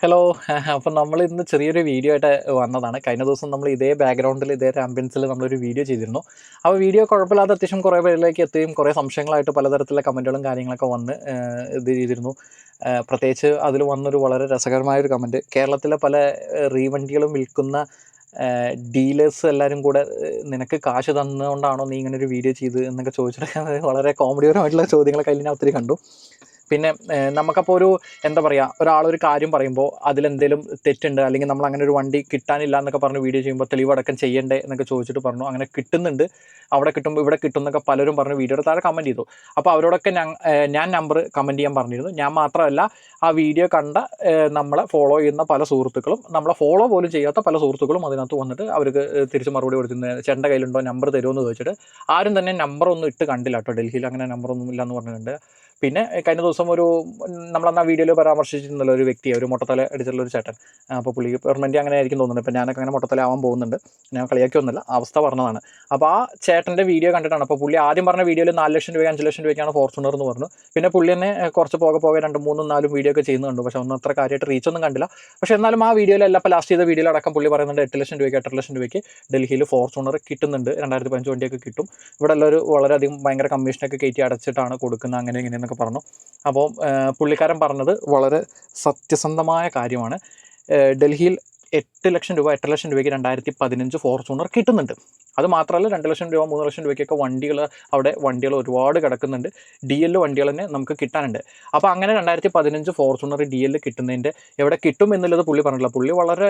Hello അപ്പം നമ്മൾ ഇന്ന് ചെറിയൊരു വീഡിയോ ആയിട്ട് വന്നതാണ്. കഴിഞ്ഞ ദിവസം നമ്മൾ ഇതേ ബാക്ക്ഗ്രൗണ്ടിൽ ഇതേ ആംബിയൻസിൽ നമ്മളൊരു വീഡിയോ ചെയ്തിരുന്നു. അപ്പോൾ വീഡിയോ കുഴപ്പമില്ലാതെ അത്യാവശ്യം കുറേ പേരിലേക്ക് എത്തുകയും കുറേ സംശയങ്ങളായിട്ട് പലതരത്തിലുള്ള കമന്റുകളും കാര്യങ്ങളൊക്കെ വന്ന് ഇത് ചെയ്തിരുന്നു. പ്രത്യേകിച്ച് അതിൽ വന്നൊരു വളരെ രസകരമായ ഒരു കമന്റ് കേരളത്തിലെ പല റീവണ്ടികളും വിൽക്കുന്ന ഡീലേഴ്സ് എല്ലാവരും കൂടെ നിനക്ക് കാശ് തന്നുകൊണ്ടാണോ നീ ഇങ്ങനെ ഒരു വീഡിയോ ചെയ്ത് എന്നൊക്കെ ചോദിച്ചിട്ട് വളരെ കോമഡിപരമായിട്ടുള്ള ചോദ്യങ്ങളൊക്കെ അതിൽ ഞാൻ ഒത്തിരി കണ്ടു. പിന്നെ നമുക്കപ്പോൾ ഒരു എന്താ പറയുക ഒരാളൊരു കാര്യം പറയുമ്പോൾ അതിലെന്തെങ്കിലും തെറ്റുണ്ട് അല്ലെങ്കിൽ നമ്മൾ അങ്ങനെ ഒരു വണ്ടി കിട്ടാനില്ല എന്നൊക്കെ പറഞ്ഞ് വീഡിയോ ചെയ്യുമ്പോൾ തെളിവടക്കം ചെയ്യണ്ടേ എന്നൊക്കെ ചോദിച്ചിട്ട് പറഞ്ഞു. അങ്ങനെ കിട്ടുന്നുണ്ട്. അവിടെ കിട്ടുമ്പോൾ ഇവിടെ കിട്ടുന്നൊക്കെ പലരും പറഞ്ഞ് വീഡിയോയുടെ താഴെ കമന്റ് ചെയ്തു. അപ്പോൾ അവരോടൊക്കെ ഞാൻ നമ്പർ കമന്റ് ചെയ്യാൻ പറഞ്ഞിരുന്നു. ഞാൻ മാത്രമല്ല ആ വീഡിയോ കണ്ട നമ്മളെ ഫോളോ ചെയ്യുന്ന പല സുഹൃത്തുക്കളും നമ്മളെ ഫോളോ പോലും ചെയ്യാത്ത പല സുഹൃത്തുക്കളും അതിനകത്ത് വന്നിട്ട് അവർക്ക് തിരിച്ച് മറുപടി കൊടുക്കുന്നത് ചേട്ടന്റെ കയ്യിലുണ്ടോ നമ്പർ തരുമെന്ന് ചോദിച്ചിട്ട് ആരും തന്നെ നമ്പർ ഒന്നും ഇട്ട് കണ്ടില്ല കേട്ടോ ഡൽഹിയിൽ. അങ്ങനെ നമ്പർ ഒന്നും ഇല്ല എന്ന് പറഞ്ഞിട്ടുണ്ട്. പിന്നെ കഴിഞ്ഞ ദിവസം ഒരു നമ്മളന്ന് ആ വീഡിയോയിൽ പരാമർശിച്ചിരുന്നല്ലോ ഒരു വ്യക്തി ഒരു മൊട്ടത്തല അടിച്ചിട്ടുള്ള ഒരു ചേട്ടൻ. അപ്പോൾ പുള്ളി പെർമനന്റ് അങ്ങനെ ആയിരിക്കും തോന്നുന്നത് ഇപ്പം ഞാനൊക്കെ അങ്ങനെ മൊട്ടത്തല ആവാൻ പോകുന്നുണ്ട്. ഞാൻ കളിയാക്കിയൊന്നുമില്ല അവസ്ഥ പറഞ്ഞതാണ്. അപ്പോൾ ആ ചേട്ടന്റെ വീഡിയോ കണ്ടിട്ടാണ്. അപ്പോൾ പുള്ളി ആദ്യം പറഞ്ഞ വീഡിയോയിൽ നാല് ലക്ഷം രൂപ അഞ്ച് ലക്ഷം രൂപയ്ക്കാണ് ഫോർച്യൂണർ എന്ന് പറഞ്ഞു. പിന്നെ പുള്ളി തന്നെ കുറച്ച് പോകെ പോകെ രണ്ട് മൂന്നും നാലും വീഡിയോ ഒക്കെ ചെയ്യുന്നുണ്ട് പക്ഷേ ഒന്നും അത്ര കാര്യമായിട്ട് റീച്ച് ഒന്നും കണ്ടില്ല. പക്ഷേ എന്നാലും ആ വീഡിയോയിലല്ല ഇപ്പോൾ ലാസ്റ്റ് ചെയ്ത വീഡിയോയിൽ അടക്കം പുള്ളി പറയുന്നുണ്ട് എട്ട് ലക്ഷം രൂപയ്ക്ക് എട്ടര ലക്ഷം രൂപയ്ക്ക് ഡൽഹിയിൽ ഫോർച്യൂണർ കിട്ടുന്നുണ്ട്. രണ്ടായിരത്തി പതിനഞ്ച് വണ്ടിയൊക്കെ കിട്ടും. ഇവിടെ എല്ലാവരും വളരെയധികം ഭയങ്കര കമ്മീഷനൊക്കെ കയറ്റി അടച്ചിട്ടാണ് കൊടുക്കുന്നത് അങ്ങനെ ഇങ്ങനെയെന്നൊക്കെ പറഞ്ഞു. അപ്പോൾ പുള്ളിക്കാരൻ പറഞ്ഞത് വളരെ സത്യസന്ധമായ കാര്യമാണ്. ഡൽഹിയിൽ എട്ട് ലക്ഷം രൂപ എട്ട് ലക്ഷം രൂപയ്ക്ക് രണ്ടായിരത്തി പതിനഞ്ച് ഫോർച്യൂണർ കിട്ടുന്നുണ്ട്. അത് മാത്രമല്ല രണ്ട് ലക്ഷം രൂപ മൂന്ന് ലക്ഷം രൂപയ്ക്കൊക്കെ വണ്ടികൾ അവിടെ വണ്ടികൾ ഒരുപാട് കിടക്കുന്നുണ്ട്. ഡി എൽ വണ്ടികൾ തന്നെ നമുക്ക് കിട്ടാനുണ്ട്. അപ്പോൾ അങ്ങനെ രണ്ടായിരത്തി പതിനഞ്ച് ഫോർച്യൂണർ ഡി എൽ കിട്ടുന്നതിന്റെ എവിടെ കിട്ടും എന്നുള്ളത് പുള്ളി പറഞ്ഞില്ല പുള്ളി വളരെ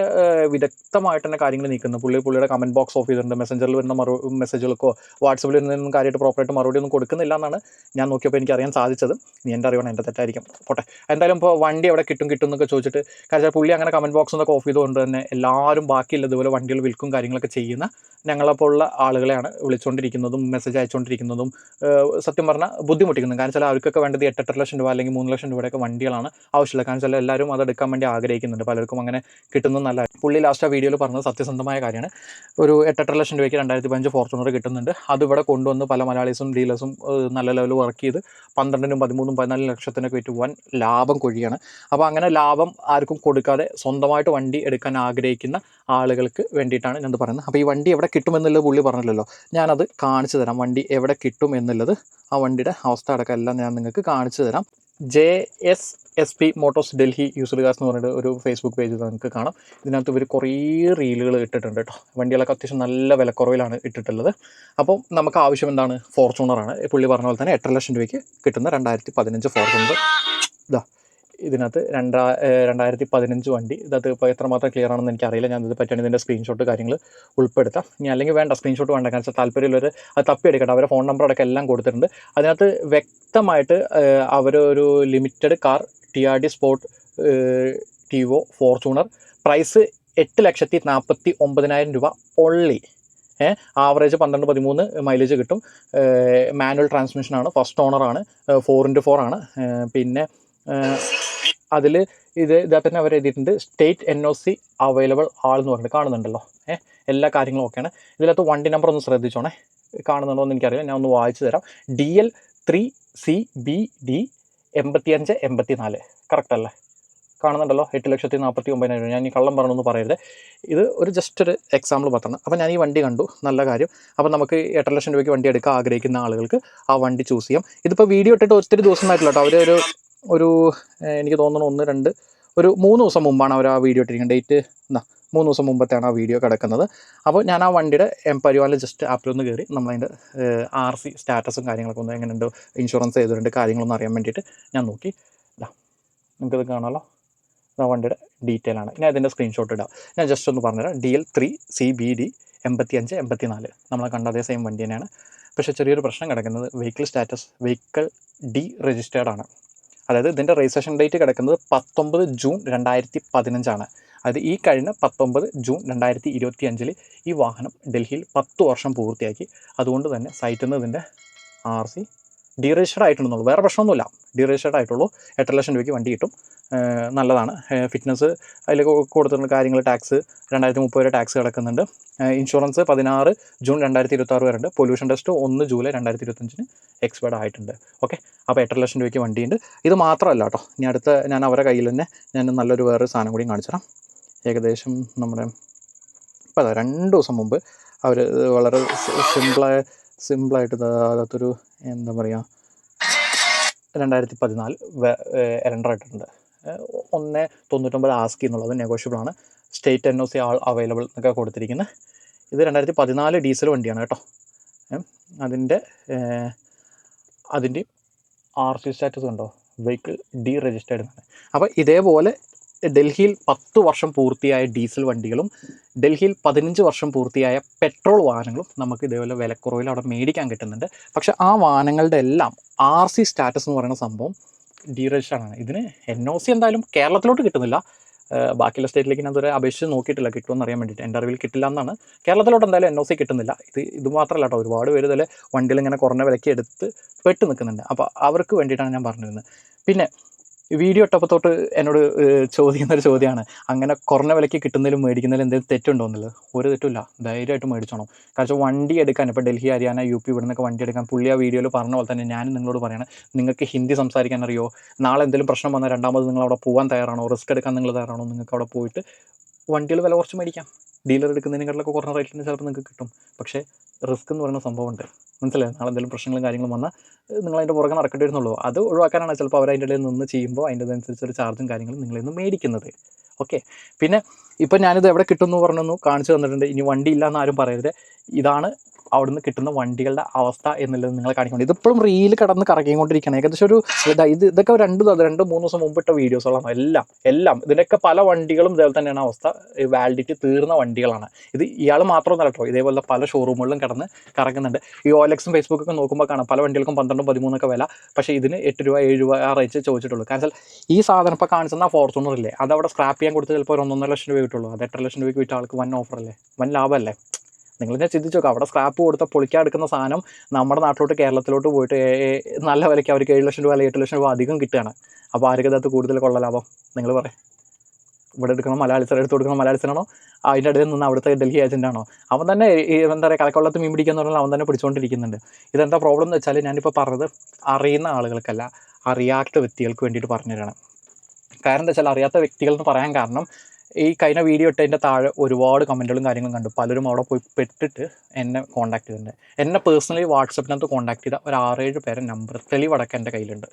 വിദഗ്ധമായിട്ട് തന്നെ കാര്യങ്ങൾ നീക്കുന്നു. പുള്ളി പുള്ളിയുടെ കമന്റ് ബോക്സ് ഓഫ് ചെയ്തിട്ടുണ്ട് മെസ്സഞ്ചറിൽ വരുന്ന മറു മെസ്സേജുകൾക്കോ വാട്സപ്പിൽ നിന്നും കാര്യമായിട്ട് പ്രോപ്പറായിട്ട് മറുപടി ഒന്നും കൊടുക്കുന്നില്ല എന്നാണ് ഞാൻ നോക്കിയപ്പോൾ എനിക്ക് അറിയാൻ സാധിച്ചത്. നീ എന്റെ അറിവാണ് എന്റെ തെറ്റായിരിക്കും. പോട്ടെ. എന്തായാലും ഇപ്പോൾ വണ്ടി എവിടെ കിട്ടും കിട്ടും എന്നൊക്കെ ചോദിച്ചിട്ട് കാരണം പുള്ളി അങ്ങനെ കമന്റ് ബോക്സ് എന്നൊക്കെ ഓഫ് ചെയ്തുകൊണ്ട് തന്നെ എല്ലാവരും ബാക്കിയുള്ള ഇതുപോലെ വണ്ടികൾ വിൽക്കും കാര്യങ്ങളൊക്കെ ചെയ്യുന്ന ഞങ്ങളെപ്പോലുള്ള ആളുകളെയാണ് വിളിച്ചുകൊണ്ടിരിക്കുന്നതും മെസ്സേജ് അയച്ചുകൊണ്ടിരിക്കുന്നതും സത്യം പറഞ്ഞാൽ ബുദ്ധിമുട്ടിക്കുന്നത്. കാരണം വെച്ചാൽ അവർക്കൊക്കെ വേണ്ടത് എട്ടെട്ടര ലക്ഷം രൂപ അല്ലെങ്കിൽ മൂന്ന് ലക്ഷം രൂപയുടെയൊക്കെ വണ്ടികളാണ് ആവശ്യമുള്ളത്. കാരണം വെച്ചാൽ എല്ലാവരും അതെടുക്കാൻ വേണ്ടി ആഗ്രഹിക്കുന്നുണ്ട്. പലർക്കും അങ്ങനെ കിട്ടുന്നത് നല്ല പുള്ളി ലാസ്റ്റ് ആ വീഡിയോയിൽ പറഞ്ഞത് സത്യസന്ധമായ കാര്യമാണ്. ഒരു എട്ടെട്ടര ലക്ഷം രൂപയ്ക്ക് രണ്ടായിരത്തി പതിനഞ്ച് ഫോർച്യൂണർ കിട്ടുന്നുണ്ട്. അത് ഇവിടെ കൊണ്ടുവന്ന് പല മലയാളീസും ഡീലേഴ്സും നല്ല ലെവലിൽ വർക്ക് ചെയ്ത് പന്ത്രണ്ടിനും പതിമൂന്നും പതിനാല് ലക്ഷത്തിനൊക്കെ വിറ്റ് പോകാൻ ലാഭം കൊഴിയാണ്. അപ്പോൾ അങ്ങനെ ലാഭം ആർക്കും കൊടുക്കാതെ സ്വന്തമായിട്ട് വണ്ടി എടുക്കാൻ ആഗ്രഹിക്കുന്ന ആളുകൾക്ക് വേണ്ടിയിട്ടാണ് ഞാൻ പറയുന്നത്. അപ്പോൾ ഈ വണ്ടി എവിടെ കിട്ടുമെന്നുള്ളത് പുള്ളി പറഞ്ഞില്ലല്ലോ. ഞാനത് കാണിച്ചു തരാം. വണ്ടി എവിടെ കിട്ടും എന്നുള്ളത് ആ വണ്ടിയുടെ അവസ്ഥ അടക്കം എല്ലാം ഞാൻ നിങ്ങൾക്ക് കാണിച്ചു തരാം. J S S P motors Delhi user cars എന്ന് പറഞ്ഞിട്ട് ഒരു ഫേസ്ബുക്ക് പേജ് നിങ്ങൾക്ക് കാണാം. ഇതിനകത്ത് ഇവർ കുറേ റീലുകൾ ഇട്ടിട്ടുണ്ട് കേട്ടോ. വണ്ടികളൊക്കെ അത്യാവശ്യം നല്ല വിലക്കുറവിലാണ് ഇട്ടിട്ടുള്ളത്. അപ്പോൾ നമുക്ക് ആവശ്യം എന്താണ്? ഫോർച്യൂണറാണ് പുള്ളി പറഞ്ഞ പോലെ തന്നെ എട്ടര ലക്ഷം രൂപയ്ക്ക് കിട്ടുന്ന രണ്ടായിരത്തി പതിനഞ്ച് ഫോർച്യൂണർ ഇതാ ഇതിനകത്ത് രണ്ടാ രണ്ടായിരത്തി പതിനഞ്ച് വണ്ടി. ഇതിനകത്ത് ഇപ്പോൾ എത്രമാത്രം ക്ലിയർ ആണെന്ന് എനിക്കറിയില്ല. ഞാൻ ഇത് പറ്റുകയാണെങ്കിൽ ഇതിന്റെ സ്ക്രീൻഷോട്ട് കാര്യങ്ങൾ ഉൾപ്പെടുത്താം. ഞാൻ അല്ലെങ്കിൽ വേണ്ട സ്ക്രീൻഷോട്ട് വേണ്ട. കാരണം വെച്ചാൽ താല്പര്യമുള്ളവർ അത് തപ്പിയെടുക്കട്ടെ. അവരെ ഫോൺ നമ്പർ അടക്കം എല്ലാം കൊടുത്തിട്ടുണ്ട്. അതിനകത്ത് വ്യക്തമായിട്ട് അവർ ഒരു limited car T R D sportivo Fortuner price എട്ട് ലക്ഷത്തി നാൽപ്പത്തി ഒമ്പതിനായിരം രൂപ ഒള്ളി ആവറേജ് പന്ത്രണ്ട് പതിമൂന്ന് മൈലേജ് കിട്ടും. മാനുവൽ ട്രാൻസ്മിഷനാണ് ഫസ്റ്റ് ഓണറാണ് ഫോർ ഇന്റു ഫോർ ആണ്. പിന്നെ അതിൽ ഇത് ഇതാ തന്നെ അവർ എഴുതിയിട്ടുണ്ട്. State N O C available all എന്ന് പറഞ്ഞിട്ട് കാണുന്നുണ്ടല്ലോ. ഏഹ് എല്ലാ കാര്യങ്ങളും ഓക്കെയാണ്. ഇതിനകത്ത് വണ്ടി നമ്പർ ഒന്ന് ശ്രദ്ധിച്ചോണേ. കാണുന്നുണ്ടോ എന്ന് എനിക്കറിയില്ല. ഞാൻ ഒന്ന് വായിച്ചു തരാം. D L three C B D എൺപത്തിയഞ്ച് എൺപത്തി നാല് കറക്റ്റ് അല്ലേ? കാണുന്നുണ്ടല്ലോ. എട്ട് ലക്ഷത്തി നാൽപ്പത്തി ഒമ്പതിനായിരം ഞാൻ ഈ കള്ളം പറഞ്ഞൊന്നും പറയരുത്. ഇത് ഒരു ജസ്റ്റ് ഒരു എക്സാമ്പിൾ മാത്രമാണ്. അപ്പോൾ ഞാൻ ഈ വണ്ടി കണ്ടു. നല്ല കാര്യം. അപ്പോൾ നമുക്ക് എട്ടര ലക്ഷം രൂപയ്ക്ക് വണ്ടി എടുക്കാൻ ആഗ്രഹിക്കുന്ന ആളുകൾക്ക് ആ വണ്ടി ചൂസ് ചെയ്യാം. ഇതിപ്പോൾ വീഡിയോ ഇട്ടിട്ട് ഒത്തിരി ദിവസമായിട്ടില്ല കേട്ടോ. അവർ ഒരു ഒരു എനിക്ക് തോന്നുന്നു ഒന്ന് രണ്ട് ഒരു മൂന്ന് ദിവസം മുമ്പാണ് അവർ ആ വീഡിയോ ഇട്ടിരിക്കുന്നത്. ഡേറ്റ് എന്നാ മൂന്ന് ദിവസം മുമ്പത്തെയാണ് ആ വീഡിയോ കിടക്കുന്നത്. അപ്പോൾ ഞാൻ ആ വണ്ടിയുടെ എം പരിവാലിൽ ജസ്റ്റ് ആപ്പിലൊന്ന് കയറി നമ്മളതിന്റെ ആർ സി സ്റ്റാറ്റസും കാര്യങ്ങളൊക്കെ ഒന്ന് എങ്ങനെയുണ്ട് ഇൻഷുറൻസ് ചെയ്തിട്ടുണ്ട് കാര്യങ്ങളൊന്നും അറിയാൻ വേണ്ടിയിട്ട് ഞാൻ നോക്കി. ഇതാ നിങ്ങൾക്കിത് കാണാമല്ലോ ആ വണ്ടിയുടെ ഡീറ്റെയിൽ ആണ്. ഞാൻ ഇതിന്റെ സ്ക്രീൻഷോട്ട് ഇടാം. ഞാൻ ജസ്റ്റ് ഒന്ന് പറഞ്ഞുതരാം. D L three C B D എൺപത്തി അഞ്ച് എൺപത്തി നാല് നമ്മളെ കണ്ട അതേ സെയിം വണ്ടി തന്നെയാണ്. പക്ഷേ ചെറിയൊരു പ്രശ്നം കിടക്കുന്നത്. Vehicle status vehicle deregistered ആണ്. അതായത് ഇതിന്റെ രജിസ്ട്രേഷൻ ഡേറ്റ് കിടക്കുന്നത് പത്തൊമ്പത് ജൂൺ രണ്ടായിരത്തി പതിനഞ്ചാണ് അതായത് ഈ കഴിഞ്ഞ പത്തൊമ്പത് ജൂൺ രണ്ടായിരത്തി ഇരുപത്തി അഞ്ചിൽ ഈ വാഹനം ഡൽഹിയിൽ പത്ത് വർഷം പൂർത്തിയാക്കി. അതുകൊണ്ട് തന്നെ സൈറ്റിൽ നിന്ന് ഇതിന്റെ ആർ സി ഡി രജിസ്റ്റർഡ് ആയിട്ടുണ്ടെന്നുള്ളൂ. വേറെ പ്രശ്നമൊന്നുമില്ല. ഡി രജിസ്റ്റർഡ് ആയിട്ടുള്ളൂ. എട്ടര ലക്ഷം രൂപയ്ക്ക് വണ്ടി കിട്ടും. നല്ലതാണ്. ഫിറ്റ്നസ് അതിൽ കൊടുത്തിട്ടുള്ള കാര്യങ്ങൾ ടാക്സ് രണ്ടായിരത്തി മുപ്പത് വരെ ടാക്സ് കിടക്കുന്നുണ്ട്. ഇൻഷുറൻസ് പതിനാറ് ജൂൺ രണ്ടായിരത്തി ഇരുപത്തി ആറ് വരെ ഉണ്ട്. പൊല്യൂഷൻ ടെസ്റ്റ് ഒന്ന് ജൂലൈ രണ്ടായിരത്തി ഇരുപത്തഞ്ചിന് എക്സ്പയർഡ് ആയിട്ടുണ്ട്. ഓക്കെ അപ്പോൾ എട്ടര ലക്ഷം രൂപയ്ക്ക് വണ്ടിയുണ്ട്. ഇത് മാത്രമല്ല കേട്ടോ. ഇനി അടുത്ത ഞാൻ അവരുടെ കയ്യിൽ തന്നെ ഞാൻ നല്ലൊരു വേറൊരു സാധനം കൂടി കാണിച്ചു തരാം. ഏകദേശം നമ്മുടെ ഇപ്പോൾ അതാ രണ്ട് ദിവസം മുമ്പ് അവർ വളരെ സിമ്പിളായ സിമ്പിളായിട്ട് അകത്തൊരു എന്താ പറയുക രണ്ടായിരത്തി പതിനാല് ഏഹ് ഒന്ന് തൊണ്ണൂറ്റൊമ്പത് ആസ്കി എന്നുള്ളത് നെഗോഷ്യബിൾ ആണ്. State N O C all available എന്നൊക്കെ കൊടുത്തിരിക്കുന്നത് ഇത് രണ്ടായിരത്തി പതിനാല് ഡീസൽ വണ്ടിയാണ് കേട്ടോ. അതിന്റെ അതിന്റെയും അതിന്റെ ആർ സി സ്റ്റാറ്റസ് ഉണ്ടോ വെഹിക്കിൾ ഡി രജിസ്റ്റേർഡ് എന്നാണ് അപ്പോൾ ഇതേപോലെ ഡൽഹിയിൽ പത്ത് വർഷം പൂർത്തിയായ ഡീസൽ വണ്ടികളും ഡൽഹിയിൽ പതിനഞ്ച് വർഷം പൂർത്തിയായ പെട്രോൾ വാഹനങ്ങളും നമുക്ക് ഇതേപോലെ വിലക്കുറവിൽ അവിടെ മേടിക്കാൻ കിട്ടുന്നുണ്ട്. പക്ഷേ ആ വാഹനങ്ങളുടെ എല്ലാം ആർ സി സ്റ്റാറ്റസ് എന്ന് പറയുന്ന സംഭവം ഡി രജിസ്റ്റേർഡ് ആണ് ഇതിന് എൻ ഒ സി എന്തായാലും കേരളത്തിലോട്ട് കിട്ടുന്നില്ല. ബാക്കിയുള്ള സ്റ്റേറ്റിലേക്ക് ഞാൻ ഇതുവരെ അപേക്ഷിച്ച് നോക്കിയിട്ടില്ല. കിട്ടുമെന്ന് അറിയാൻ വേണ്ടിയിട്ട്. എന്റെ അറിവിൽ കിട്ടില്ല എന്നാണ്. കേരളത്തിലോട്ട് എന്തായാലും എൻ ഒ സി കിട്ടുന്നില്ല. ഇത് ഇത് മാത്രമല്ല കേട്ടോ. ഒരുപാട് പേര് ഇതിൽ വണ്ടിയിൽ ഇങ്ങനെ കുറഞ്ഞ വിലയ്ക്ക് എടുത്ത് പെട്ട് നിൽക്കുന്നുണ്ട്. അപ്പോൾ അവർക്ക് വേണ്ടിയിട്ടാണ് ഞാൻ പറഞ്ഞിരുന്നത്. പിന്നെ വീഡിയോ ഇട്ടപ്പത്തോട്ട് എന്നോട് ചോദിക്കുന്ന ഒരു ചോദ്യമാണ് അങ്ങനെ കുറഞ്ഞ വിലയ്ക്ക് കിട്ടുന്നതിലും മേടിക്കുന്നതിലും എന്തെങ്കിലും തെറ്റുണ്ടോ എന്നുള്ളത്? ഒരു തെറ്റുമില്ല. ധൈര്യമായിട്ട് മേടിച്ചോണം. കാരണം വണ്ടി എടുക്കാൻ ഇപ്പോൾ ഡൽഹി ഹരിയാന യു പി ഇവിടുന്നൊക്കെ വണ്ടി എടുക്കാൻ പുള്ളി ആ വീഡിയോയിൽ പറഞ്ഞ പോലെ തന്നെ ഞാൻ നിങ്ങളോട് പറയണം നിങ്ങൾക്ക് ഹിന്ദി സംസാരിക്കാൻ അറിയോ? നാളെ എന്തെങ്കിലും പ്രശ്നം വന്നാൽ രണ്ടാമത് നിങ്ങൾ അവിടെ പോകാൻ തയ്യാറാണോ? റിസ്ക് എടുക്കാൻ നിങ്ങൾ തയ്യാറാണോ? നിങ്ങൾക്ക് അവിടെ പോയിട്ട് വണ്ടികൾ വില കുറച്ച് മേടിക്കാം. ഡീലർ എടുക്കുന്നതിനെക്കാട്ടിലൊക്കെ കുറഞ്ഞ റേറ്റിന് ചിലപ്പോൾ നിങ്ങൾക്ക് കിട്ടും. പക്ഷേ റിസ്ക് എന്ന് പറയുന്ന സംഭവമുണ്ട്. മനസ്സിലായി? നാളെ എന്തെങ്കിലും പ്രശ്നങ്ങളും കാര്യങ്ങളും വന്നാൽ നിങ്ങൾ അതിന്റെ പുറകെ നടക്കേണ്ടി വരുന്നുള്ളൂ. അത് ഒഴിവാക്കാനാണ് ചിലപ്പോൾ അവർ അതിന്റെ ഇടയിൽ നിന്ന് ചെയ്യുമ്പോൾ അതിന്റെ അനുസരിച്ചൊരു ചാർജും കാര്യങ്ങളും നിങ്ങളിൽ നിന്ന് മേടിക്കുന്നത്. ഓക്കെ പിന്നെ ഇപ്പം ഞാനിത് എവിടെ കിട്ടുമെന്ന് പറഞ്ഞു കാണിച്ചു തന്നിട്ടുണ്ട്. ഇനി വണ്ടി ഇല്ല എന്ന് ആരും പറയരുത്. ഇതാണ് അവിടുന്ന് കിട്ടുന്ന വണ്ടികളുടെ അവസ്ഥ എന്നുള്ളത് നിങ്ങൾ കാണിക്കണം ഇതിപ്പോഴും റീൽ കടന്ന് കറങ്ങിക്കൊണ്ടിരിക്കുകയാണ്. ഏകദേശം ഒരു ഇതാ ഇത് ഇതൊക്കെ രണ്ട് രണ്ട് മൂന്ന് ദിവസം മുമ്പിട്ട വീഡിയോസുകളാണ് എല്ലാം എല്ലാം. ഇതിന്റെയൊക്കെ പല വണ്ടികളും ഇതേപോലെ തന്നെയാണ് അവസ്ഥ. വാലിഡിറ്റി തീർന്ന വണ്ടികളാണ്. ഇത് ഇയാൾ മാത്രമൊന്നല്ല കേട്ടോ. ഇതേപോലെ പല ഷോറൂമുകളിലും കടന്ന് കറങ്ങുന്നുണ്ട്. ഈ ഓലക്സും ഫേസ്ബുക്കൊക്കെ നോക്കുമ്പോൾ കാണാം. പല വണ്ടികൾക്കും പന്ത്രണ്ടും പതിമൂന്നൊക്കെ വില. പക്ഷേ ഇതിന് എട്ട് രൂപ ഏഴ് രൂപ ആ റേറ്റ് ചോദിച്ചിട്ടുള്ളൂ. കാരണം ഈ സാധനം ഇപ്പോൾ കാണിച്ചെന്ന ഫോർച്യൂണർ ഇല്ലേ? അത് അവിടെ സ്ക്രാപ്പ് ചെയ്യാൻ കൊടുത്ത് ചിലപ്പോൾ ഒരു ഒന്നൊന്നര ലക്ഷം രൂപ കിട്ടുള്ളൂ. അത് എട്ടര ലക്ഷം രൂപയ്ക്ക് വിറ്റ ആൾക്ക് വൻ അല്ലേ? വൻ ലാഭമല്ലേ? നിങ്ങൾ ഞാൻ ചിന്തിച്ചു നോക്കുക അവിടെ സ്ക്രാപ്പ് കൊടുത്ത പൊളിക്കാൻ എടുക്കുന്ന സാധനം നമ്മുടെ നാട്ടിലോട്ട് കേരളത്തിലോട്ട് പോയിട്ട് നല്ല വിലയ്ക്ക് അവർക്ക് ഏഴ് ലക്ഷം രൂപ അല്ലെങ്കിൽ എട്ട് ലക്ഷം രൂപ അധികം കിട്ടുകയാണ്. അപ്പോൾ ഇതിനകത്ത് കൂടുതൽ കൊള്ള ലാഭം നിങ്ങൾ പറയും. ഇവിടെ എടുക്കണം മലയാളിസർ എടുത്ത് കൊടുക്കണം മലയാളിസനാണോ അതിന്റെ ഇടയിൽ നിന്ന് അവിടുത്തെ ഡൽഹി ഏജന്റാണോ അവൻ തന്നെ എന്താ പറയുക കലക്കൊള്ളത്ത് മീൻ പിടിക്കുക എന്ന് പറഞ്ഞാൽ അവൻ തന്നെ പിടിച്ചുകൊണ്ടിരിക്കുന്നുണ്ട്. ഇതെന്താ പ്രോബ്ലം എന്ന് വെച്ചാൽ ഞാനിപ്പോൾ പറഞ്ഞത് അറിയുന്ന ആളുകൾക്കല്ല അറിയാത്ത വ്യക്തികൾക്ക് വേണ്ടിയിട്ട് പറഞ്ഞു തരാണ് കാരണം എന്താ വെച്ചാൽ അറിയാത്ത വ്യക്തികൾ എന്ന് പറയാൻ കാരണം ഈ കഴിഞ്ഞ വീഡിയോ ഇട്ടതിന്റെ താഴെ ഒരുപാട് കമന്റുകളും കാര്യങ്ങളും കണ്ടു. പലരും അവിടെ പോയി പെട്ടിട്ട് എന്നെ കോൺടാക്ട് ചെയ്തിട്ടുണ്ട്. എന്നെ പേഴ്സണലി വാട്സപ്പിനകത്ത് കോൺടാക്ട് ചെയ്ത ഒരു ആറേഴ് പേരെ നമ്പർ തെളിവടക്കം എന്റെ കയ്യിലുണ്ട്.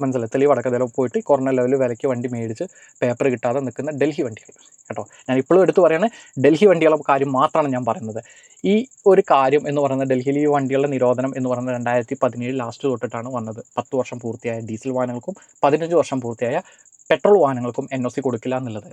മനസ്സിലായി? തെളിവടക്ക ഇതിൽ പോയിട്ട് കുറഞ്ഞ ലെവലിൽ വിലയ്ക്ക് വണ്ടി മേടിച്ച് പേപ്പർ കിട്ടാതെ നിൽക്കുന്ന ഡൽഹി വണ്ടികൾ. കേട്ടോ? ഞാൻ ഇപ്പോഴും എടുത്ത് പറയുന്നത് ഡൽഹി വണ്ടികളുടെ കാര്യം മാത്രമാണ് ഞാൻ പറയുന്നത്. ഈ ഒരു കാര്യം എന്ന് പറയുന്നത് ഡൽഹിയിൽ ഈ വണ്ടികളുടെ നിരോധനം എന്ന് പറയുന്നത് രണ്ടായിരത്തി പതിനേഴ് ലാസ്റ്റ് തൊട്ടിട്ടാണ് വന്നത്. പത്ത് വർഷം പൂർത്തിയായ ഡീസൽ വാഹനങ്ങൾക്കും പതിനഞ്ച് വർഷം പൂർത്തിയായ പെട്രോൾ വാഹനങ്ങൾക്കും എൻ ഒ സി കൊടുക്കില്ല എന്നുള്ളത്.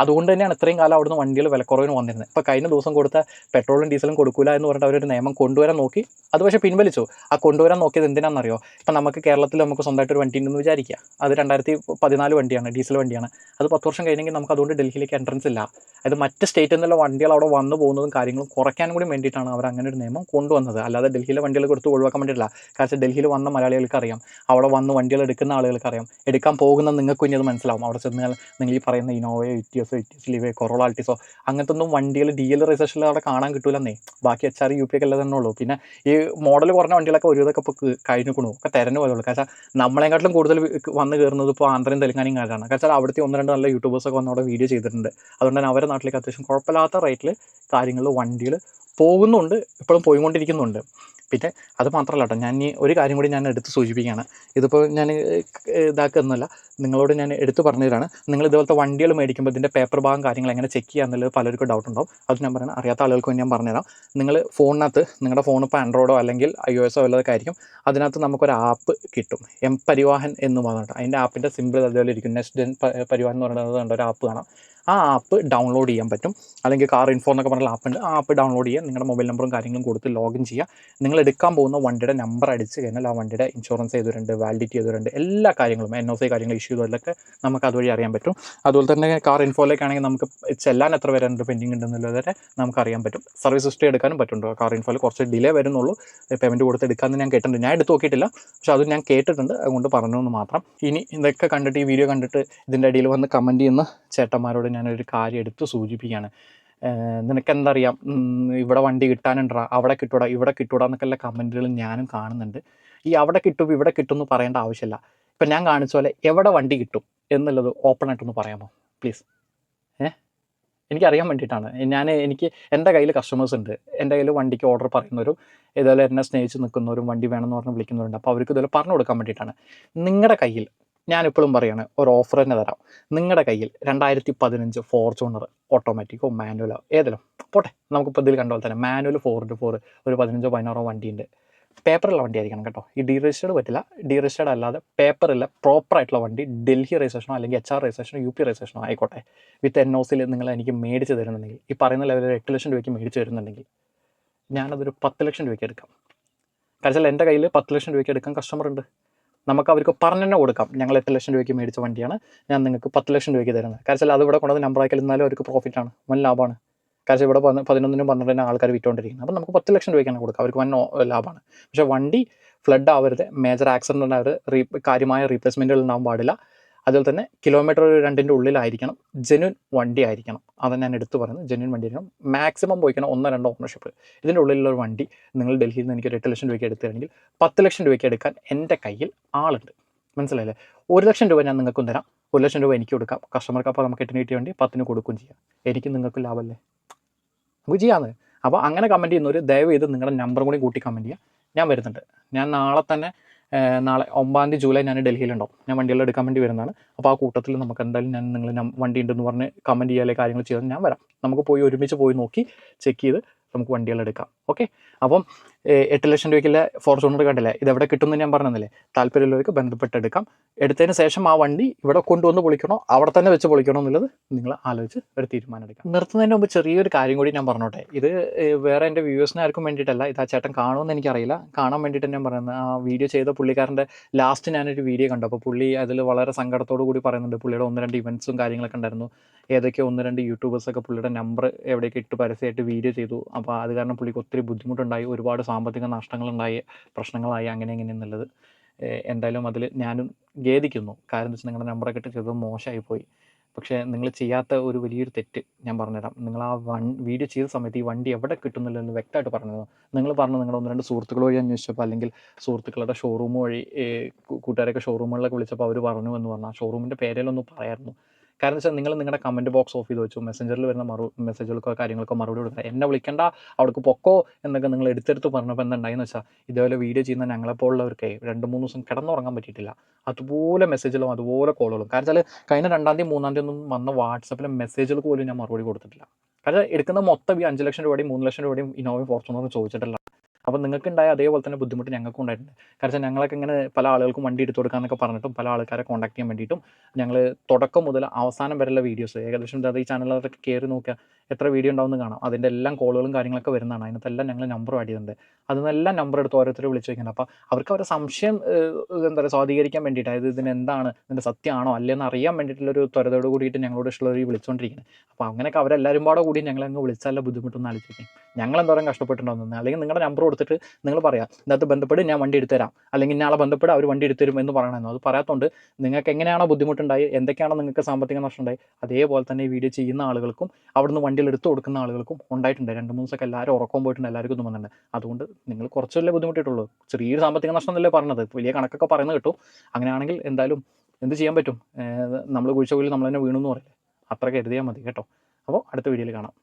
അതുകൊണ്ട് തന്നെയാണ് ഇത്രയും കാലം അവിടുന്ന് വണ്ടികൾ വിലക്കുറവിന് വന്നിരുന്നത്. ഇപ്പോൾ കഴിഞ്ഞ ദിവസം കൊടുത്ത പെട്രോളും ഡീസലും കൊടുക്കില്ല എന്ന് പറഞ്ഞിട്ട് അവരൊരു നിയമം കൊണ്ടുവരാൻ നോക്കി. അത് പക്ഷേ പിൻവലിച്ചു. ആ കൊണ്ടുവരാൻ നോക്കിയത് എന്തിനാണെന്നറിയോ? ഇപ്പം നമുക്ക് കേരളത്തിൽ നമുക്ക് സ്വന്തമായിട്ട് ഒരു വണ്ടി ഉണ്ടെന്ന് വിചാരിക്കുക. അത് രണ്ടായിരത്തി പതിനാല് വണ്ടിയാണ് ഡീസൽ വണ്ടിയാണ്. അത് പത്ത് വർഷം കഴിഞ്ഞെങ്കിൽ നമുക്ക് അതുകൊണ്ട് ഡൽഹിയിലേക്ക് എൻട്രൻസ് ഇല്ല. അത് മറ്റ് സ്റ്റേറ്റിൽ നിന്നുള്ള വണ്ടികൾ അവിടെ വന്നു പോകുന്നതും കാര്യങ്ങളും കുറയ്ക്കാൻ കൂടി വേണ്ടിയിട്ടാണ് അവർ അങ്ങനെ ഒരു നിയമം കൊണ്ടുവന്നത്. അല്ലാതെ ഡൽഹിയിലെ വണ്ടികൾ കൊടുത്ത് ഒഴിവാക്കാൻ വേണ്ടിയിട്ടില്ല. കാരണം ഡൽഹിയിൽ വന്ന മലയാളികൾക്ക് അറിയാം അവിടെ വന്ന് വണ്ടികൾ എടുക്കുന്ന ആളുകൾക്ക് അറിയാം എടുക്കാൻ പോകുന്ന നിങ്ങൾക്ക് ഇനി അത് മനസ്സിലാവും. അവിടെ ചെന്ന് നിങ്ങൾ ഈ പറയുന്ന ഇനോവയോ ഇറ്റിയോസോ ഇറ്റിയോസ് ലിവയോ കൊറോള ആൾട്ടിസോ അങ്ങനത്തെ ഒന്നും വണ്ടികൾ ഡി എൽ രജിസ്ട്രേഷനിൽ അവിടെ കാണാൻ കിട്ടൂലെന്നേ. ബാക്കി എച്ച് ആർ യു പി ഒക്കെ അല്ലേ തന്നെ ഉള്ളൂ. പിന്നെ ഈ മോഡൽ കുറഞ്ഞ വണ്ടികളൊക്കെ ഒരു ഇതൊക്കെ ഇപ്പോൾ കഴിഞ്ഞിക്കണു ഒക്കെ തിരഞ്ഞു പോലുള്ളൂ കാരണം നമ്മളെക്കാട്ടിലും കൂടുതൽ വന്ന് കയറുന്നത് ഇപ്പോൾ ആന്ധ്രയും തെലുങ്കാനയും കാരാണ് കാരണം അവിടുത്തെ ഒന്ന് രണ്ട് നല്ല യൂട്യൂബേഴ്സൊക്കെ വന്ന് അവിടെ വീഡിയോ ചെയ്തിട്ടുണ്ട്. അതുകൊണ്ട് തന്നെ അവരുടെ നാട്ടിലേക്ക് അത്യാവശ്യം കുഴപ്പമില്ലാത്ത റേറ്റിൽ കാര്യങ്ങൾ വണ്ടികൾ പോകുന്നുണ്ട്. ഇപ്പോഴും പോയിക്കൊണ്ടിരിക്കുന്നുണ്ട്. പിന്നെ അത് മാത്രമല്ല കേട്ടോ ഞാൻ ഈ ഒരു കാര്യം കൂടി ഞാൻ എടുത്ത് സൂചിപ്പിക്കുകയാണ്. ഇതിപ്പോൾ ഞാൻ ഇതാക്കുന്നല്ല നിങ്ങളോട് ഞാൻ എടുത്തു പറഞ്ഞതാണ് നിങ്ങൾ ഇതുപോലത്തെ വണ്ടികൾ മേടിക്കുമ്പോൾ ഇതിന്റെ പേപ്പർ ഭാഗം കാര്യങ്ങൾ എങ്ങനെ ചെക്ക് ചെയ്യുക എന്നുള്ളത് പലർക്കും ഡൗട്ട് ഉണ്ടാവും. അത് ഞാൻ പറയണം അറിയാത്ത ആളുകൾക്ക് വേണ്ടി ഞാൻ പറഞ്ഞുതരാം. നിങ്ങൾ ഫോണിനകത്ത് നിങ്ങളുടെ ഫോൺ ഇപ്പോൾ ആൻഡ്രോയിഡോ അല്ലെങ്കിൽ ഐ ഒ എസോ വല്ലതൊക്കെ ആയിരിക്കും അതിനകത്ത് നമുക്കൊരു ആപ്പ് കിട്ടും. എം പരിവാഹൻ എന്ന് പറഞ്ഞിട്ട് അതിന്റെ ആപ്പിന്റെ സിമ്പിൾ അതുപോലെ ഇരിക്കും. നെക്സ്റ്റ് ജെൻ പരിവാഹൻ എന്ന് പറയുന്നത് ഒരു ആപ്പ് കാണാം. ആ ആപ്പ് ഡൗൺലോഡ് ചെയ്യാൻ പറ്റും. അല്ലെങ്കിൽ കാർ ഇൻഫോ എന്നൊക്കെ പറഞ്ഞ ആപ്പ് ഉണ്ട്. ആ ആപ്പ് ഡൗൺലോഡ് ചെയ്യുക നിങ്ങളുടെ മൊബൈൽ നമ്പറും കാര്യങ്ങളും കൊടുത്ത് ലോഗിൻ ചെയ്യുക. നിങ്ങൾ എടുക്കാൻ പോകുന്ന വണ്ടിയുടെ നമ്പർ അടിച്ച് കഴിഞ്ഞാൽ ആ വണ്ടിയുടെ ഇൻഷുറൻസ് ചെയ്തിട്ടുണ്ട് വാലിഡിറ്റി ചെയ്തിട്ടുണ്ട് എല്ലാ കാര്യങ്ങളും എൻ ഒ സി കാര്യങ്ങൾ ഇഷ്യൂ ചെയ്തതൊക്കെ നമുക്ക് അതുവഴി അറിയാൻ പറ്റും. അതുപോലെ തന്നെ കാർ ഇൻഫോയിലേക്കാണെങ്കിൽ നമുക്ക് ചെല്ലാൻ എത്ര വരെ പെൻഡിങ് ഉണ്ടെന്നുള്ളത് വരെ നമുക്ക് അറിയാൻ പറ്റും. സർവീസ് ഹിസ്റ്ററി എടുക്കാനും പറ്റുന്നുണ്ടോ? കാർ ഇൻഫോയിൽ കുറച്ച് ഡിലേ വരുന്നുള്ളൂ. പേയ്മെന്റ് കൊടുത്ത് എടുക്കാമെന്ന് ഞാൻ കേട്ടിട്ടുണ്ട്. ഞാൻ എടുത്ത് നോക്കിയിട്ടില്ല. പക്ഷെ അത് ഞാൻ കേട്ടിട്ടുണ്ട്. അതുകൊണ്ട് പറഞ്ഞു എന്ന് മാത്രം. ഇനി ഇതൊക്കെ കണ്ടിട്ട് ഈ വീഡിയോ കണ്ടിട്ട് ഇതിന്റെ അടിയിൽ വന്ന് കമന്റ് ചെയ്യുന്ന ചേട്ടന്മാരോട് ഞാനൊരു കാര്യം എടുത്ത് സൂചിപ്പിക്കുകയാണ് നിനക്കെന്തറിയാം? ഇവിടെ വണ്ടി കിട്ടാനുണ്ടാ അവിടെ കിട്ടൂടാ ഇവിടെ കിട്ടൂടാ എന്നൊക്കെയുള്ള കമന്റുകൾ ഞാനും കാണുന്നുണ്ട്. ഈ അവിടെ കിട്ടും ഇവിടെ കിട്ടും എന്ന് പറയേണ്ട ആവശ്യമില്ല. ഇപ്പം ഞാൻ കാണിച്ച പോലെ എവിടെ വണ്ടി കിട്ടും എന്നുള്ളത് ഓപ്പൺ ആയിട്ടൊന്ന് പറയാമോ? പ്ലീസ് ഏ? എനിക്കറിയാൻ വേണ്ടിയിട്ടാണ്. ഞാൻ എനിക്ക് എന്റെ കയ്യിൽ കസ്റ്റമേഴ്സ് ഉണ്ട്. എന്റെ കയ്യിൽ വണ്ടിക്ക് ഓർഡർ പറയുന്നവരും ഇതുപോലെ എന്നെ സ്നേഹിച്ച് നിൽക്കുന്നവരും വണ്ടി വേണമെന്ന് പറഞ്ഞ് വിളിക്കുന്നവരുണ്ട്. അപ്പോൾ അവർക്ക് ഇതുപോലെ പറഞ്ഞു കൊടുക്കാൻ വേണ്ടിയിട്ടാണ്. നിങ്ങളുടെ കയ്യിൽ ഞാൻ എപ്പോഴും പറയാണ് ഒരു ഓഫർ തന്നെ തരാം. നിങ്ങളുടെ കയ്യിൽ രണ്ടായിരത്തി പതിനഞ്ച് ഫോർച്യൂണർ ഓട്ടോമാറ്റിക്കോ മാനുവലോ ഏതെങ്കിലും പോട്ടെ നമുക്കിപ്പോൾ ഇതിൽ കണ്ട തന്നെ മാനുവൽ ഫോർ ഇന്റു ഫോർ ഒരു പതിനഞ്ചോ പതിനാറോ വണ്ടിയുണ്ട് പേപ്പറുള്ള വണ്ടി ആയിരിക്കണം കേട്ടോ. ഈ ഡി രജിസ്റ്റേർഡ് പറ്റില്ല. ഡി രജിസ്റ്റേർഡ് അല്ലാതെ പേപ്പറില്ല ആയിട്ടുള്ള വണ്ടി ഡൽഹി രജിസ്ട്രേഷനോ അല്ലെങ്കിൽ എച്ച് ആർ രജിസ്ട്രേഷനോ യു പി രജിസ്ട്രേഷനോ ആയിക്കോട്ടെ. വിത്ത് എൻ ഒ സിയിൽ നിങ്ങൾ എനിക്ക് മേടിച്ച് തരുന്നുണ്ടെങ്കിൽ ഈ പറയുന്ന ലെവലിൽ എട്ട് ലക്ഷം രൂപയ്ക്ക് മേടിച്ച് തരുന്നുണ്ടെങ്കിൽ ഞാനതൊരു പത്ത് ലക്ഷം രൂപയ്ക്ക് എടുക്കാം. കാരണം എന്റെ കയ്യിൽ പത്ത് ലക്ഷം രൂപയ്ക്ക് എടുക്കാൻ കസ്റ്റമർ ഉണ്ട്. നമുക്ക് അവർക്ക് പറഞ്ഞു തന്നെ കൊടുക്കാം. ഞങ്ങൾ എട്ട് ലക്ഷം രൂപയ്ക്ക് മേടിച്ച വണ്ടിയാണ് ഞാൻ നിങ്ങൾക്ക് പത്ത് ലക്ഷം രൂപയ്ക്ക് തരുന്നത്. കാരണം അത് ഇവിടെ കൊണ്ടുവന്ന് നമ്പർ ആക്കിയാൽ എന്നാലും അവർക്ക് ആണ് വൻ ലാഭമാണ്. കാരണം ഇവിടെ പതിന- പതിനൊന്നിനും പന്ത്രണ്ടിനും ആൾക്കാർ വിറ്റുകൊണ്ടിരിക്കുന്നത് അപ്പം നമുക്ക് പത്ത് ലക്ഷം രൂപയ്ക്കാണ് കൊടുക്കുക അവർക്ക് വൻ ലാഭമാണ്. പക്ഷേ വണ്ടി ഫ്ലഡ് ആവരുത് മേജർ ആക്സിഡന്റ് ഉണ്ടാവരുത് റീ കാര്യമായ റീപ്ലേസ്മെന്റുകൾ ഉണ്ടാവാൻ പാടില്ല. അതുപോലെ തന്നെ കിലോമീറ്റർ രണ്ടിന്റെ ഉള്ളിലായിരിക്കണം. ജെന്യൂൻ വണ്ടി ആയിരിക്കണം. അതാണ് ഞാൻ എടുത്തു പറയുന്നത്. ജെന്യൂൻ വണ്ടി ആയിരിക്കണം. മാക്സിമം പോയിക്കണം ഒന്നോ രണ്ടോ ഓണർഷിപ്പ് ഇതിന്റെ ഉള്ളിലുള്ള ഒരു വണ്ടി നിങ്ങൾ ഡൽഹിയിൽ നിന്ന് എനിക്ക് ഒരു എട്ട് ലക്ഷം രൂപയ്ക്ക് എടുത്തുകയാണെങ്കിൽ പത്ത് ലക്ഷം രൂപയ്ക്ക് എടുക്കാൻ എന്റെ കയ്യിൽ ആളുണ്ട്. മനസ്സിലായില്ലേ? ഒരു ലക്ഷം രൂപ ഞാൻ നിങ്ങൾക്കും തരാം. ഒരു ലക്ഷം രൂപ എനിക്ക് കൊടുക്കാം. കസ്റ്റമർക്ക് അപ്പോൾ നമുക്ക് എട്ടിന് കിട്ടിയ വണ്ടി പത്തിന് കൊടുക്കുകയും ചെയ്യാം. എനിക്ക് നിങ്ങൾക്ക് ലാഭമല്ലേ? നമുക്ക് ചെയ്യാമെന്ന് അപ്പോൾ അങ്ങനെ കമന്റ് ചെയ്യുന്നവർ ദയവ് ചെയ്ത് നിങ്ങളുടെ നമ്പറും കൂടി കൂട്ടി കമന്റ് ചെയ്യുക. ഞാൻ വരുന്നുണ്ട്. ഞാൻ നാളെ തന്നെ നാളെ ഒമ്പതാം തീയതി ജൂലൈ ഞാൻ ഡൽഹിയിലുണ്ടാവും. ഞാൻ വണ്ടികൾ എടുക്കാൻ വേണ്ടി വരുന്നതാണ്. അപ്പോൾ ആ കൂട്ടത്തിൽ നമുക്ക് എന്തായാലും ഞാൻ നിങ്ങൾ വണ്ടി ഉണ്ടെന്ന് പറഞ്ഞ് കമന്റ് ചെയ്യാതെ കാര്യങ്ങൾ ചെയ്താൽ ഞാൻ വരാം. നമുക്ക് പോയി ഒരുമിച്ച് പോയി നോക്കി ചെക്ക് ചെയ്ത് നമുക്ക് വണ്ടികൾ എടുക്കാം. ഓക്കെ? അപ്പം എട്ട് ലക്ഷം രൂപയ്ക്കുള്ള ഫോർച്യൂണർ കണ്ടില്ല? ഇത് എവിടെ കിട്ടുമെന്ന് ഞാൻ പറഞ്ഞതല്ലേ? താല്പര്യമുള്ളവർക്ക് ബന്ധപ്പെട്ടെടുക്കാം. എടുത്തതിന് ശേഷം ആ വണ്ടി ഇവിടെ കൊണ്ടുവന്ന് പൊളിക്കണോ? അവിടെ തന്നെ വെച്ച് പൊളിക്കണോ എന്നുള്ളത് നിങ്ങൾ ആലോചിച്ച് ഒരു തീരുമാനം എടുക്കാം നിർത്തുന്നതിന് മുമ്പ് ചെറിയൊരു കാര്യം കൂടി ഞാൻ പറഞ്ഞോട്ടെ. ഇത് വേറെ എന്റെ വ്യൂവേഴ്സിന് ആർക്കും വേണ്ടിയിട്ടല്ല. ഇത് ആ ചേട്ടൻ കാണുമെന്ന് എനിക്കറിയില്ല. കാണാൻ വേണ്ടിയിട്ട് ഞാൻ പറയുന്നത് ആ വീഡിയോ ചെയ്ത പുള്ളിക്കാരന്റെ ലാസ്റ്റ് ഞാനൊരു വീഡിയോ കണ്ടു. അപ്പോൾ പുള്ളി അതിൽ വളരെ സങ്കടത്തോടു കൂടി പറയുന്നുണ്ട്. പുള്ളിയുടെ ഒന്ന് രണ്ട് ഇവന്റ്സും കാര്യങ്ങളൊക്കെ ഉണ്ടായിരുന്നു. ഏതൊക്കെ ഒന്ന് രണ്ട് യൂട്യൂബേഴ്സൊക്കെ പുള്ളിയുടെ നമ്പർ എവിടെയൊക്കെ ഇട്ട് പരസ്യമായിട്ട് വീഡിയോ ചെയ്തു. അപ്പോൾ അത് കാരണം പുള്ളിക്ക് ഒത്തിരി ബുദ്ധിമുട്ടുണ്ടായി ഒരുപാട് സാമ്പത്തിക നഷ്ടങ്ങളുണ്ടായി പ്രശ്നങ്ങളായി അങ്ങനെ ഇങ്ങനെ എന്നുള്ളത്. എന്തായാലും അതിൽ ഞാനും ഖേദിക്കുന്നു. കാരണം എന്താ വെച്ചാൽ നിങ്ങളുടെ നമ്പറൊക്കെ ഇട്ട് ചെയ്തത് മോശമായി പോയി. പക്ഷേ നിങ്ങൾ ചെയ്യാത്ത ഒരു വലിയൊരു തെറ്റ് ഞാൻ പറഞ്ഞുതരാം. നിങ്ങൾ ആ വൺ വീഡിയോ ചെയ്ത സമയത്ത് ഈ വണ്ടി എവിടെ കിട്ടുന്നില്ലെന്ന് വ്യക്തമായിട്ട് പറഞ്ഞു നിങ്ങൾ പറഞ്ഞു നിങ്ങളുടെ ഒന്ന് രണ്ട് സുഹൃത്തുക്കൾ വഴി അന്വേഷിച്ചപ്പോൾ അല്ലെങ്കിൽ സുഹൃത്തുക്കളുടെ ഷോറൂം വഴി കൂട്ടുകാരൊക്കെ ഷോറൂമുകളിലൊക്കെ വിളിച്ചപ്പോൾ അവർ പറഞ്ഞു എന്ന് പറഞ്ഞാൽ ഷോറൂമിന്റെ പേരിലൊന്നും പറയായിരുന്നു. കാരണം വെച്ചാൽ നിങ്ങൾ നിങ്ങളുടെ കമന്റ് ബോക്സ് ഓഫ് ചെയ്ത് വെച്ചു. മെസ്സഞ്ചറിൽ വരുന്ന മറു മെസ്സേജുകൾക്കോ കാര്യങ്ങൾക്കോ മറുപടി കൊടുക്കുക എന്നെ വിളിക്കണ്ട അവിടേക്ക് പൊക്കോ എന്നൊക്കെ നിങ്ങൾ എടുത്തെടുത്ത് പറഞ്ഞപ്പോൾ എന്തുണ്ടായെന്ന് വെച്ചാൽ ഇതേപോലെ വീഡിയോ ചെയ്യുന്ന ഞങ്ങളെപ്പോലുള്ളവർക്ക് രണ്ട് മൂന്ന് ദിവസം കിടന്നുറങ്ങാൻ പറ്റിയിട്ടില്ല. അതുപോലെ മെസ്സേജുകളും അതുപോലെ കോളുകളും കാരണം വെച്ചാൽ കഴിഞ്ഞ രണ്ടാം തീയതി മൂന്നാം തീയതി ഒന്നും വന്ന വാട്സപ്പിലെ മെസ്സേജുകൾക്ക് പോലും ഞാൻ മറുപടി കൊടുത്തിട്ടില്ല. കാരണം എടുക്കുന്ന മൊത്തം ഈ അഞ്ച് ലക്ഷം രൂപയും മൂന്ന് ലക്ഷം രൂപയും ഇന്നോവയും ഫോർച്യൂണറും ചോദിച്ചിട്ടില്ല. അപ്പോൾ നിങ്ങൾക്ക് ഉണ്ടായ അതേപോലെ തന്നെ ബുദ്ധിമുട്ട് ഞങ്ങൾക്കും ഉണ്ടായിട്ടുണ്ട്. കാരണം ഞങ്ങളൊക്കെ ഇങ്ങനെ പല ആളുകൾക്കും വണ്ടി എടുത്തു കൊടുക്കാമെന്നൊക്കെ പറഞ്ഞിട്ടും പല ആൾക്കാരെ കോൺടാക്ട് ചെയ്യാൻ വേണ്ടിയിട്ടും ഞങ്ങൾ തുടക്കം മുതൽ അവസാനം വരെയുള്ള വീഡിയോസ് ഏകദേശം അത് ഈ ചാനലിലൊക്കെ കയറി നോക്കുക. എത്ര വീഡിയോ ഉണ്ടാവുമെന്ന് കാണാം. അതിന്റെ എല്ലാം കോളുകളും കാര്യങ്ങളൊക്കെ വരുന്നതാണ്. അതിനകത്തെല്ലാം ഞങ്ങൾ നമ്പർ ആഡ് ചെയ്തിട്ടുണ്ട് അതിനെല്ലാം നമ്പർ എടുത്ത് ഓരോരുത്തർ വിളിച്ചു വയ്ക്കുന്നത് അപ്പോൾ അവർക്ക് അവരുടെ സംശയം എന്താ പറയുക സ്വാധീകരിക്കാൻ വേണ്ടിയിട്ട് അതായത് ഇതിന് എന്താണ് ഇതിന്റെ സത്യമാണോ അല്ലെന്ന് അറിയാൻ വേണ്ടിയിട്ടുള്ളൊരു ത്വരതയോട് കൂടിയിട്ട് ഞങ്ങളോട് ഇഷ്ടമുള്ളവർ വിളിച്ചുകൊണ്ടിരിക്കുന്നത് അപ്പോൾ അങ്ങനെയൊക്കെ അവരെല്ലാവരും പാടെ കൂടി ഞങ്ങളങ്ങ് വിളിച്ചാലുള്ള ബുദ്ധിമുട്ടൊന്നും ആലോചിക്കും ഞങ്ങൾ എന്തോരം കഷ്ടപ്പെട്ടിട്ടുണ്ടെന്ന് അല്ലെങ്കിൽ നിങ്ങളുടെ നമ്പർ കൊടുത്തിട്ട് നിങ്ങൾ പറയാം ഇതിനകത്ത് ബന്ധപ്പെട്ട് ഞാൻ വണ്ടി എടുത്തുതരാം അല്ലെങ്കിൽ ഇന്നാളെ ബന്ധപ്പെട്ട് അവർ വണ്ടി എടുത്തുതരും എന്ന് പറയണമെന്നോ അത് പറയാത്തതുകൊണ്ട് നിങ്ങൾക്ക് എങ്ങനെയാണോ ബുദ്ധിമുട്ടുണ്ടായി എന്തൊക്കെയാണോ നിങ്ങൾക്ക് സാമ്പത്തിക നഷ്ടമുണ്ടായി അതേപോലെ തന്നെ വീഡിയോ ചെയ്യുന്ന ആളുകൾക്കും അവിടുന്ന് വണ്ടികൾ എടുത്തു കൊടുക്കുന്ന ആളുകൾക്കും ഉണ്ടായിട്ടുണ്ട്. രണ്ട് മൂന്ന് ദിവസമൊക്കെ എല്ലാവരും ഉറക്കം പോയിട്ടുണ്ട് എല്ലാവർക്കും ഒന്നും വന്നിട്ടുണ്ട് അതുകൊണ്ട് നിങ്ങൾ കുറച്ചല്ലേ ബുദ്ധിമുട്ടിയിട്ടുള്ളൂ? ചെറിയൊരു സാമ്പത്തിക നഷ്ടം എന്നല്ലേ പറഞ്ഞത്. വലിയ കണക്കൊക്കെ പറയുന്നത് കിട്ടും. അങ്ങനെയാണെങ്കിൽ എന്തായാലും എന്ത് ചെയ്യാൻ പറ്റും? നമ്മൾ കുഴിച്ച കുഴിയിൽ നമ്മൾ തന്നെ വീണു എന്ന് പറയില്ലേ? അത്ര കരുതിയാൽ മതി കേട്ടോ. അപ്പോൾ അടുത്ത വീഡിയോയിൽ കാണാം.